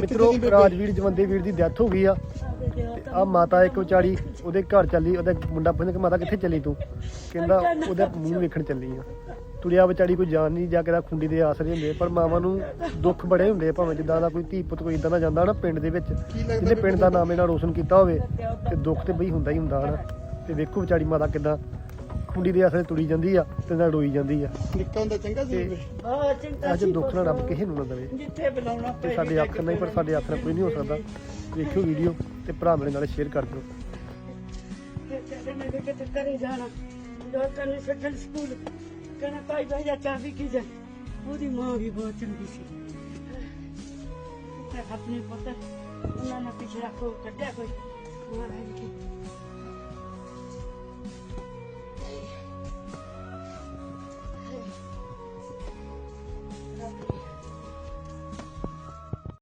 ਮਿੱਤਰੋ ਰਾਜਵੀਰ ਜਵੰਦੇ ਵੀਰ ਦੀ ਡੈਥ ਹੋ ਗਈ ਆ। ਤੇ ਆ ਮਾਤਾ ਇੱਕ ਵਿਚਾਰੀ ਉਹਦੇ ਘਰ ਚੱਲੀ ਉਹਦਾ ਮੁੰਡਾ ਪੁੱਛਦਾ ਕਿ ਮਾਤਾ ਕਿੱਥੇ ਚੱਲੀ ਤੂੰ? ਕਹਿੰਦਾ ਉਹਦਾ ਮੂੰਹ ਵੇਖਣ ਚੱਲੀ ਆ। ਤੁਰਿਆ ਵਿਚਾਰੀ ਕੋਈ ਜਾਣ ਨਹੀਂ ਜਾ ਕੇ ਦਾ ਖੁੰਡੀ ਦੇ ਆਸਰੇ ਹੁੰਦੇ ਪਰ ਮਾਵਾਂ ਨੂੰ ਦੁੱਖ ਬੜੇ ਹੁੰਦੇ ਆ, ਭਾਵੇਂ ਜਿੱਦਾਂ ਦਾ ਕੋਈ ਧੀ ਪੁੱਤ ਕੋਈ ਇਦਾਂ ਦਾ ਜਾਂਦਾ ਨਾ ਪਿੰਡ ਦੇ ਵਿੱਚ ਜਿਹਨੇ ਪਿੰਡ ਦਾ ਨਾਮ ਇਹਨਾਂ ਰੋਸ਼ਨ ਕੀਤਾ ਹੋਵੇ ਤੇ ਦੁੱਖ ਤੇ ਬਈ ਹੁੰਦਾ ਹੀ ਹੁੰਦਾ ਹਨਾ। ਤੇ ਵੇਖੋ ਵਿਚਾਰੀ ਮਾਤਾ ਕਿਦਾਂ ਖੁੰਡੀ ਦੇ ਆਸਰੇ ਤੁਰੀ ਜਾਂਦੀ ਆ ਤੇ ਨਾਲ ਰੋਈ ਜਾਂਦੀ ਆ। ਨਿੱਕਾ ਹੁੰਦਾ ਚੰਗਾ ਸੀ ਬਹੁਤ ਚਿੰਤਾ ਅੱਜ ਦੁੱਖ ਨਾਲ ਰੱਬ ਕਿਸੇ ਨੂੰ ਨਾ ਦੇਵੇ। ਜਿੱਥੇ ਬੁਲਾਉਣਾ ਤੇ ਸਾਡੇ ਅੱਖ ਨਹੀਂ ਪਰ ਸਾਡੇ ਅੱਖ ਨਾਲ ਕੋਈ ਨਹੀਂ ਹੋ ਸਕਦਾ। ਵੇਖਿਓ ਵੀਡੀਓ ਤੇ ਭਰਾ ਮੇਰੇ ਨਾਲ ਸ਼ੇਅਰ ਕਰ ਦਿਓ। ਕਹਿੰਦੇ ਮੈਂ ਕਿ ਤੇ ਕਰੇ ਜਾਣਾ। ਜੋ ਤੈਨੂੰ ਛੱਡਣ ਸਕੂਲ। ਕਹਿੰਦਾ ਭਾਈ ਭਾਈ ਜਾ ਚਾਬੀ ਕੀ ਜਾ ਉਹਦੀ ਮਾਂ ਵੀ ਬਹੁਤ ਚੰਗੀ ਸੀ। ਤੇ ਆਪਣੇ ਪੁੱਤ ਉਹਨਾਂ ਨੇ ਪਿਛੜਾ ਕੋ ਕੱਢਿਆ ਕੋਈ। ਕੀ